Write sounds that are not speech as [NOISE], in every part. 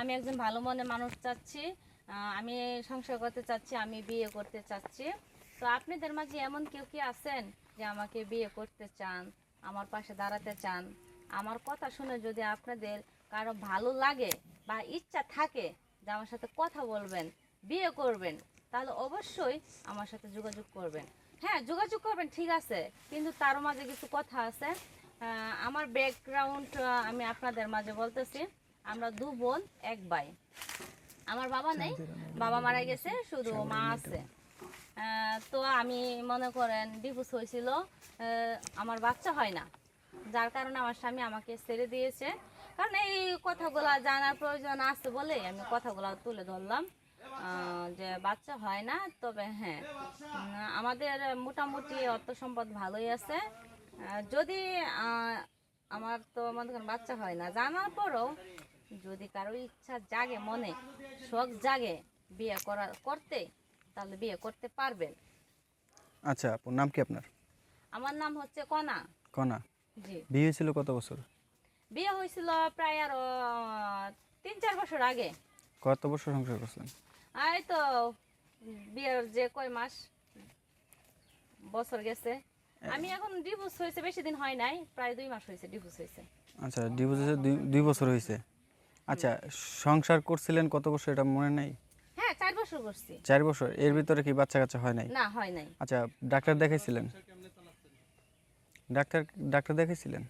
আমি একজন ভালো মনের মানুষ চাচ্ছি আমি সংসার করতে চাচ্ছি, আমি বিয়ে করতে চাচ্ছি। তো আপনাদের মাঝে এমন কেউ কি আছেন যে আমাকে বিয়ে করতে চান, আমার পাশে দাঁড়াতে চান? আমার কথা শুনে যদি আপনাদের কারও ভালো লাগে বা ইচ্ছা থাকে যে আমার সাথে কথা বলবেন, বিয়ে করবেন, তাহলে অবশ্যই আমার সাথে যোগাযোগ করবেন। হ্যাঁ যোগাযোগ করবেন, ঠিক আছে, কিন্তু তার মাঝে কিছু কথা আছে। আমার ব্যাকগ্রাউন্ড আমি আপনাদের মাঝে বলতেছি। আমরা দু বোন এক ভাই। আমার বাবা নেই বাবা মারা গেছে শুধু মা আছে। তো আমি মনে করেন ডিভোর্স হয়েছিল আমার বাচ্চা হয় না। যার কারণে আমার স্বামী আমাকে ছেড়ে দিয়েছে। কারণ এই কথাগুলো জানার প্রয়োজন আছে বলেই আমি কথাগুলো তুলে ধরলাম যে বাচ্চা হয় না তবে হ্যাঁ আমাদের মোটামুটি অর্থ সম্পদ ভালোই আছে। যদি আমার তো মনে করেন বাচ্চা হয় না জানার পরও যদি কারও ইচ্ছা জাগে মনে শখ জাগে বিয়ে করা করতে তাহলে বিয়ে করতে পারবেন। আচ্ছা আপুর নাম কি আপনার? আমার নাম হচ্ছে কনা। কনা। জি। বিয়ে হয়েছিল কত বছর? বিয়ে হয়েছিল প্রায় আরও তিন চার বছর আগে। কত বছর সংসার করছেন? এই তো বিয়ের যে কয় মাস বছর গেছে। আমি এখন ডিভোর্স হয়েছে বেশি দিন হয় নাই প্রায় দুই মাস হয়েছে ডিভোর্স হয়েছে। আচ্ছা ডিভোর্স হয়েছে দুই বছর হয়েছে। আচ্ছা সংসার করছিলেন কত বছর এটা মনে নেই? হ্যাঁ চার বছর করছি। চার বছর? এর ভিতরে কি বাচ্চা কাচ্চা হয় নাই? না হয় নাই। আচ্ছা ডাক্তার দেখাইছিলেন? ডাক্তার ডাক্তার দেখাইছিলেন?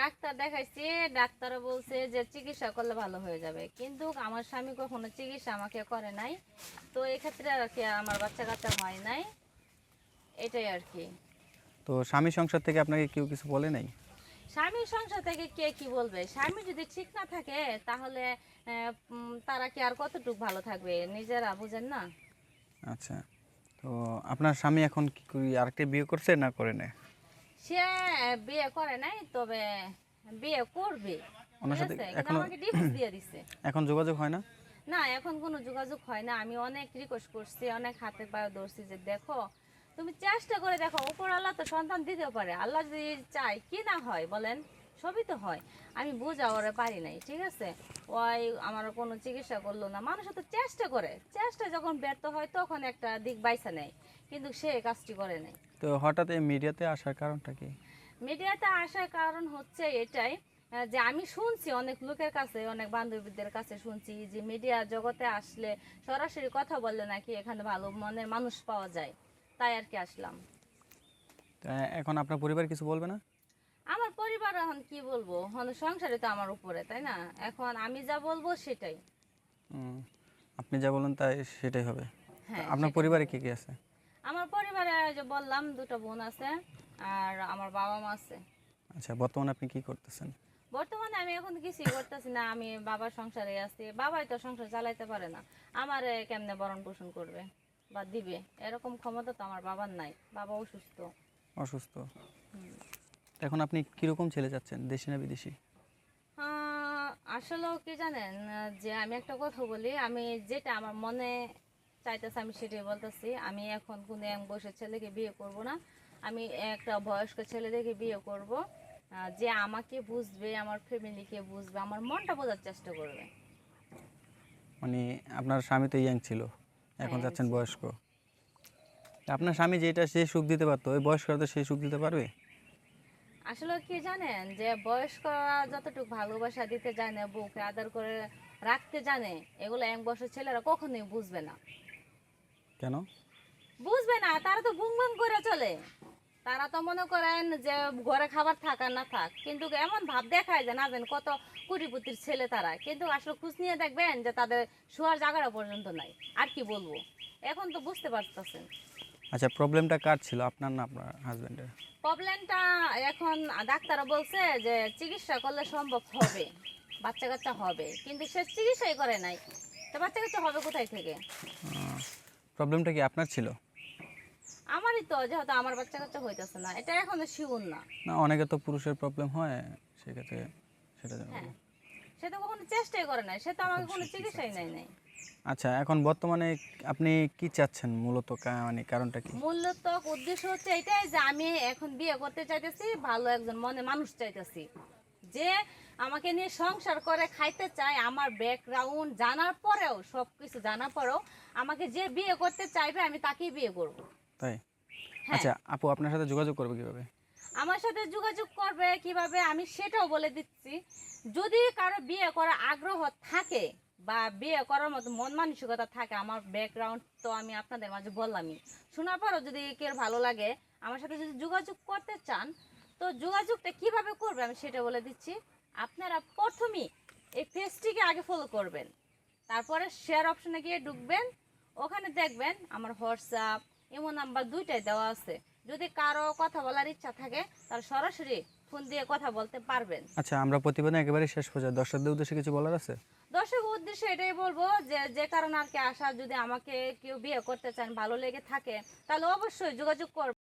ডাক্তার দেখাইছি ডাক্তার বলছে যে চিকিৎসা করলে ভালো হয়ে যাবে। কিন্তু আমার স্বামী কখনো চিকিৎসা আমাকে করে নাই। তো এক্ষেত্রে আর কি আমার বাচ্চা কাচ্চা হয় নাই। এটাই আর কি। তো স্বামী সংসার থেকে আপনাকে কেউ কিছু বলে নাই? স্বামীর সংসার থেকে কে কি বলবে? স্বামী যদি ঠিক না থাকে তাহলে তারা কি আর কতটুকু ভালো থাকবে? নিজেরা বুঝেন না? আচ্ছা তো আপনার স্বামী এখন কি আরেকটা বিয়ে করছে না করে না সে বিয়ে করে নাই তবে বিয়ে করবে। ওনার সাথে এখনো- আমাকে ডিভোর্স দিয়ে দিছে। [COUGHS] এখন যোগাযোগ হয় না? না এখন কোনো যোগাযোগ হয় না। আমি অনেক রিকোয়েস্ট করছি অনেক হাতে পায়ে ধরছি যে দেখো তুমি চেষ্টা করে দেখো উপর আল্লাহ তো সন্তান দিতে পারে। আল্লাহ যদি চায় কি না হয় বলেন? সবই তো হয়। আমি বোঝা ওরে পারি নাই ঠিক আছে? ওই আমার কোনো চিকিৎসা করল না। মানুষ তো চেষ্টা করে। চেষ্টা যখন ব্যর্থ হয় তখন একটা দিক বাইসা নেয়। কিন্তু সে কাজটি করে নাই। তো হঠাৎ এই মিডিয়াতে আসার কারণটা কি? মিডিয়াতে আসার কারণ হচ্ছে এটাই যে আমি শুনছি অনেক লোকের কাছে অনেক বান্ধবীদের কাছে শুনছি যে মিডিয়া জগতে আসলে সরাসরি কথা বললে নাকি এখানে ভালো মনের মানুষ পাওয়া যায়। তাই আর কি আসলাম। এখন আপনার পরিবার কিছু বলবে না? আমার পরিবার এখন কি বলব? এখন সংসারে তো আমার উপরে তাই না? এখন আমি যা বলব সেটাই। আপনি যা বলেন তাই সেটাই হবে। হ্যাঁ আপনার পরিবারে কে কে আছে? আমার পরিবারে যে বললাম দুটো বোন আছে আর আমার বাবা মা আছে। আচ্ছা বর্তমানে আপনি কি করতেছেন? বর্তমানে আমি এখন কিছুই করতেছি না আমি বাবার সংসারে আছি। বাবাই তো সংসার চালাইতে পারে না। আমার কেমনে বরণ পোষণ করবে? বা দিবে। এরকম ক্ষমতা তো আমার বাবার নাই। বাবা অসুস্থ। অসুস্থ। এখন আপনি কীরকম ছেলে যাচ্ছেন দেশি না বিদেশি? আহ, আসলেও কি জানেন যে আমি একটা কথা বলি আমি যেটা আমার মনে চাইতেছে আমি সেটাই বলতেছি। আমি এখন কোনো এক বয়সের ছেলেকে বিয়ে করব না। আমি একটা বয়স্ক ছেলে দেখে বিয়ে করব। যে আমাকে বুঝবে আমার ফ্যামিলিকে বুঝবে আমার মনটা বোঝার চেষ্টা করবে। মানে আপনার স্বামী তো ইয়াং ছিল। এখন হ্যাঁ, যাচ্ছেন বয়স্ক। আপনার স্বামী যেটা সে সুখ দিতে পারতো ওই বয়স্করা তো সে সুখ দিতে পারবে? আসলে কি জানেন যে বয়স্করা যতটুকু ভালোবাসা দিতে জানে বুকে আদর করে রাখতে জানে এগুলো এক বছর ছেলেরা কখনোই বুঝবে না। কেন? বুঝবে না তারা তো ঘুম ঘুম করে চলে। তারা তো মনে করেন যে ঘরে খাবার থাক আর না থাক কিন্তু এমন ভাব দেখায় যে না জানেন কত কুটিপুতির ছেলে তারা। কিন্তু আসলে খোঁজ নিয়ে দেখবেন যে তাদের শোয়ার জায়গাটা পর্যন্ত নাই। আর কি বলব? এখন তো বুঝতে পারতেছেন। আচ্ছা প্রবলেমটা কার ছিল? আপনার না আপনার হাজবেন্ডের প্রবলেমটা এখন ডাক্তাররা বলছে যে চিকিৎসা করলে সম্ভব হবে বাচ্চা কাচ্চা হবে। কিন্তু সে চিকিৎসাই করে নাই। তো বাচ্চা কাচ্চা হবে কোথায় থেকে? প্রবলেমটা কি আপনার ছিল? আমারই তো যেহেতু আমার বাচ্চা কাচ্চা হইতেছে না এটা এখনও শিউর না। না অনেকে তো পুরুষের প্রবলেম হয় সেক্ষেত্রে সেটা জানা হ্যাঁ সে তো কখনো চেষ্টাই করে নাই সে তো আমাকে কোনো চিকিৎসাই নেয় নাই। আচ্ছা এখন বর্তমানে আপনি কি চাচ্ছেন মূলত মানে কারণটা কি? মূলত উদ্দেশ্য হচ্ছে এটাই যে আমি এখন বিয়ে করতে চাইতেছি ভালো একজন মনে মানুষ চাইতেছি। যে আমাকে নিয়ে সংসার করে খাইতে চায় আমার ব্যাকগ্রাউন্ড জানার পরেও সব কিছু জানার পরেও আমাকে যে বিয়ে করতে চাইবে আমি তাকেই বিয়ে করব। তাই? হ্যাঁ। আচ্ছা আপু আপনার সাথে যোগাযোগ করবে কীভাবে? আমার সাথে যোগাযোগ করবে কীভাবে আমি সেটাও বলে দিচ্ছি। যদি কারও বিয়ে করার আগ্রহ থাকে বা বিয়ে করার মতো মন মানসিকতা থাকে আমার ব্যাকগ্রাউন্ড তো আমি আপনাদের মাঝে বললামই। শোনার পরও যদি কেউ ভালো লাগে আমার সাথে যদি যোগাযোগ করতে চান তো যোগাযোগটা কীভাবে করবে আমি সেটা বলে দিচ্ছি। আপনারা প্রথমেই এই পেজটিকে আগে ফলো করবেন। তারপরে শেয়ার অপশনে গিয়ে ঢুকবেন। ওখানে দেখবেন আমার হোয়াটসঅ্যাপ এমন নাম্বার দুইটাই দেওয়া আছে। যদি কারও কথা বলার ইচ্ছা থাকে তার সরাসরি ফোন দিয়ে কথা বলতে পারবেন। আচ্ছা আমরা প্রতিবেদন একেবারে শেষ পর্যায়ে। দর্শকদের উদ্দেশ্যে কিছু বলার আছে? দর্শক উদ্দেশ্যে এটাই বলব যে যে কারণে আর কি আসা যদি আমাকে কেউ বিয়ে করতে চান ভালো লেগে থাকে তাহলে অবশ্যই যোগাযোগ করবেন।